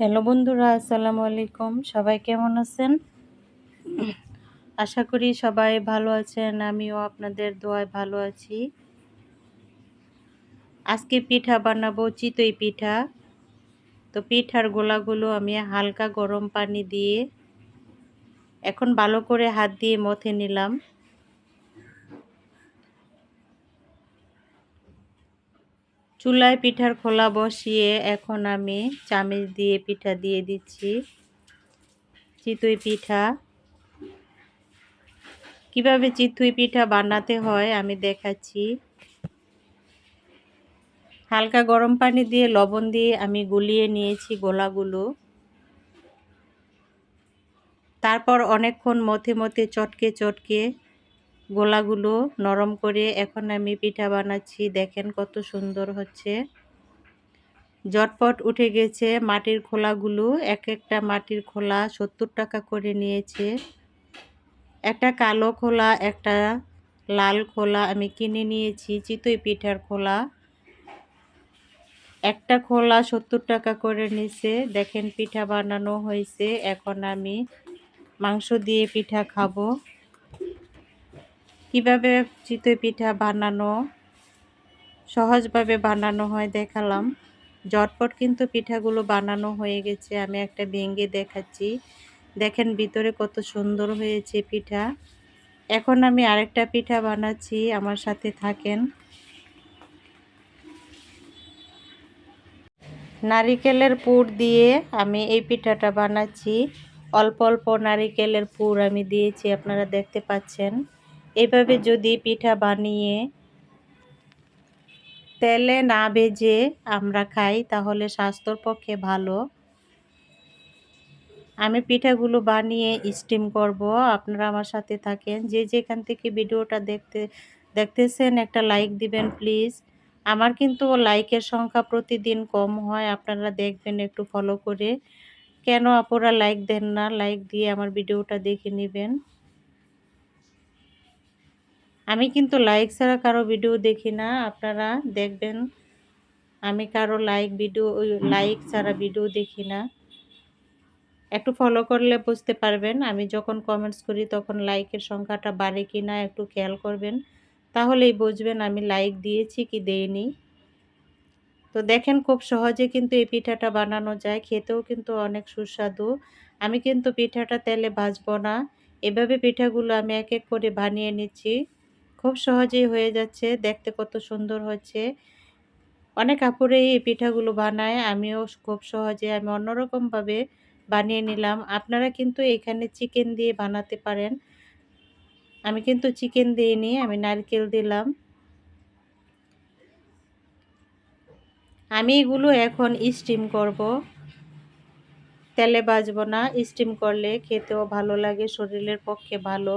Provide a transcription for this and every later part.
Hello বন্ধুরা, আসসালামু আলাইকুম। সবাই কেমন আছেন? আশা করি সবাই ভালো আছেন, আমিও আপনাদের দোয়ায় ভালো আছি। আজকে পিঠা বানাবো চিতই পিঠা। তো পিঠার গোলাগুলো আমি হালকা গরম পানি দিয়ে এখন ভালো করে হাত দিয়ে মথে নিলাম। চুলায় পিঠার খোলা বসিয়ে এখন আমি চামিচ দিয়ে পিঠা দিয়ে দিচ্ছি। চিতই পিঠা। কীভাবে চিতই পিঠা বানাতে হয় আমি দেখাচ্ছি। হালকা গরম পানি দিয়ে লবণ দিয়ে আমি গুলিয়ে নিয়েছি গোলাগুলো। তারপর অনেকক্ষণ মথে মথে চটকে চটকে গোলাগুলো নরম করে এখন আমি পিঠা বানাচ্ছি। দেখেন কত সুন্দর হচ্ছে। জটপট উঠে গেছে মাটির খোলাগুলো। এক একটা মাটির খোলা সত্তর টাকা করে নিয়েছে। একটা কালো খোলা, একটা লাল খোলা আমি কিনে নিয়েছি, চিতই পিঠার খোলা। একটা খোলা সত্তর টাকা করে নিছে। দেখেন পিঠা বানানো হয়েছে। এখন আমি মাংস দিয়ে পিঠা খাব। কীভাবে চিতই পিঠা বানানো, সহজভাবে বানানো হয় দেখালাম। জটপট কিন্তু পিঠাগুলো বানানো হয়ে গেছে, আমি একটা ভেঙে দেখাচ্ছি। দেখেন ভিতরে কত সুন্দর হয়েছে পিঠা। এখন আমি আরেকটা পিঠা বানাচ্ছি, আমার সাথে থাকেন। নারিকেলের পুর দিয়ে আমি এই পিঠাটা বানাচ্ছি। অল্প অল্প নারিকেলের পুর আমি দিয়েছি, আপনারা দেখতে পাচ্ছেন। এভাবে যদি পিঠা বানিয়ে তেলে না ভেজে আমরা খাই, তাহলে স্বাস্থ্যর পক্ষে ভালো। আমি পিঠাগুলো বানিয়ে স্টিম করব। আপনারা আমার সাথে থাকেন। যে যেখান থেকে ভিডিওটা দেখতে, দেখতেছেন, একটা লাইক দিবেন প্লিজ আমার কিন্তু লাইকের সংখ্যা প্রতিদিন কম হয়, আপনারা দেখবেন একটু ফলো করে। কেন আপনারা লাইক দেন না? লাইক দিয়ে আমার ভিডিওটা দেখে নেবেন। আমি কিন্তু লাইক ছাড়া কারও ভিডিও দেখি না, আপনারা দেখবেন। আমি কারও লাইক ভিডিও লাইক ছাড়া ভিডিও দেখি না। একটু ফলো করলে বুঝতে পারবেন, আমি যখন কমেন্টস করি তখন লাইকের সংখ্যাটা বাড়ে কি না একটু খেয়াল করবেন। তাহলেই বুঝবেন আমি লাইক দিয়েছি কি দেইনি। তো দেখেন খুব সহজে কিন্তু এই পিঠাটা বানানো যায়, খেতেও কিন্তু অনেক সুস্বাদু। আমি কিন্তু পিঠাটা তেলে ভাজবো না, এভাবে পিঠাগুলো আমি এক এক করে বানিয়ে নিচ্ছি। খুব সহজেই হয়ে যাচ্ছে, দেখতে কত সুন্দর হচ্ছে। অনেক আপুরেই এই পিঠাগুলো বানায়, আমিও খুব সহজে আমি অন্যরকমভাবে বানিয়ে নিলাম। আপনারা কিন্তু এখানে চিকেন দিয়ে বানাতে পারেন। আমি কিন্তু চিকেন দিইনি, আমি নারকেল দিলাম। আমি এগুলো এখন স্টিম করব। তেলে বাজবো না স্টিম করলে খেতেও ভালো লাগে, শরীরের পক্ষে ভালো।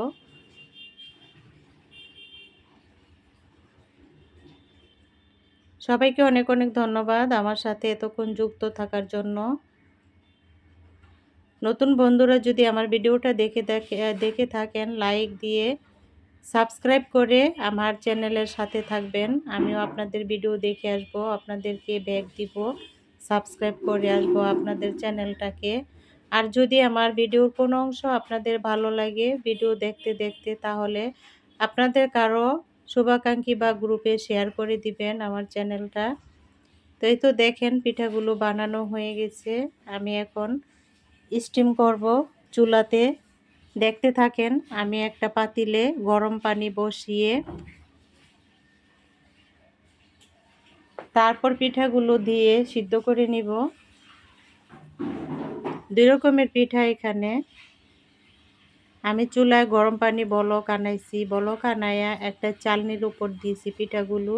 সবাইকে অনেক অনেক ধন্যবাদ আমার সাথে এতক্ষণ যুক্ত থাকার জন্য। নতুন বন্ধুরা যদি আমার ভিডিওটা দেখে দেখে দেখে থাকেন লাইক দিয়ে সাবস্ক্রাইব করে আমার চ্যানেলের সাথে থাকবেন। আমিও আপনাদের ভিডিও দেখে আসব, আপনাদেরকে ব্যাগ দিব সাবস্ক্রাইব করে আসব আপনাদের চ্যানেলটাকে। আর যদি আমার ভিডিওর কোনো অংশ আপনাদের ভালো লাগে, ভিডিও দেখতে দেখতে, তাহলে আপনাদের কারও শুভাকাঙ্ক্ষী বা গ্রুপে শেয়ার করে দিবেন আমার চ্যানেলটা। তো এই তো দেখেন পিঠাগুলো বানানো হয়ে গেছে। আমি এখন স্টিম করব চুলাতে। দেখতে থাকেন, আমি একটা পাতিলে গরম পানি বসিয়ে তারপর পিঠাগুলো দিয়ে সিদ্ধ করে নিব। দুই রকমের পিঠা এখানে। আমি চুলায় গরম পানি বলক আনাইছি বলক আনাইয়া একটা চালনির উপর দিয়েছি পিঠাগুলো।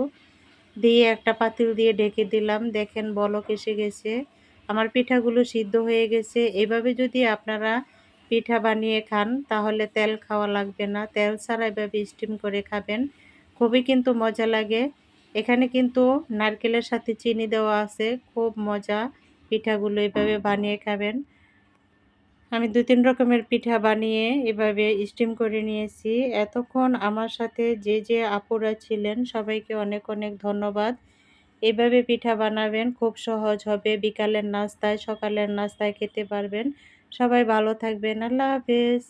দিয়ে একটা পাতিল দিয়ে ঢেকে দিলাম। দেখেন, বলক এসে গেছে। আমার পিঠাগুলো সিদ্ধ হয়ে গেছে। এভাবে যদি আপনারা পিঠা বানিয়ে খান, তাহলে তেল খাওয়া লাগবে না। তেল ছাড়া এভাবে স্টিম করে খাবেন। খুবই কিন্তু মজা লাগে। এখানে কিন্তু নারকেলের সাথে চিনি দেওয়া আছে। খুব মজা পিঠাগুলো এভাবে বানিয়ে খাবেন। আমি দু তিন রকমের পিঠা বানিয়ে এভাবে স্টিম করে নিয়েছি। এতক্ষণ আমার সাথে যে যে আপুরা ছিলেন, সবাইকে অনেক অনেক ধন্যবাদ। এভাবে পিঠা বানাবেন, খুব সহজ হবে। বিকালের নাস্তায়, সকালের নাস্তায় খেতে পারবেন। সবাই ভালো থাকবেন। আল্লাহ হাফেজ।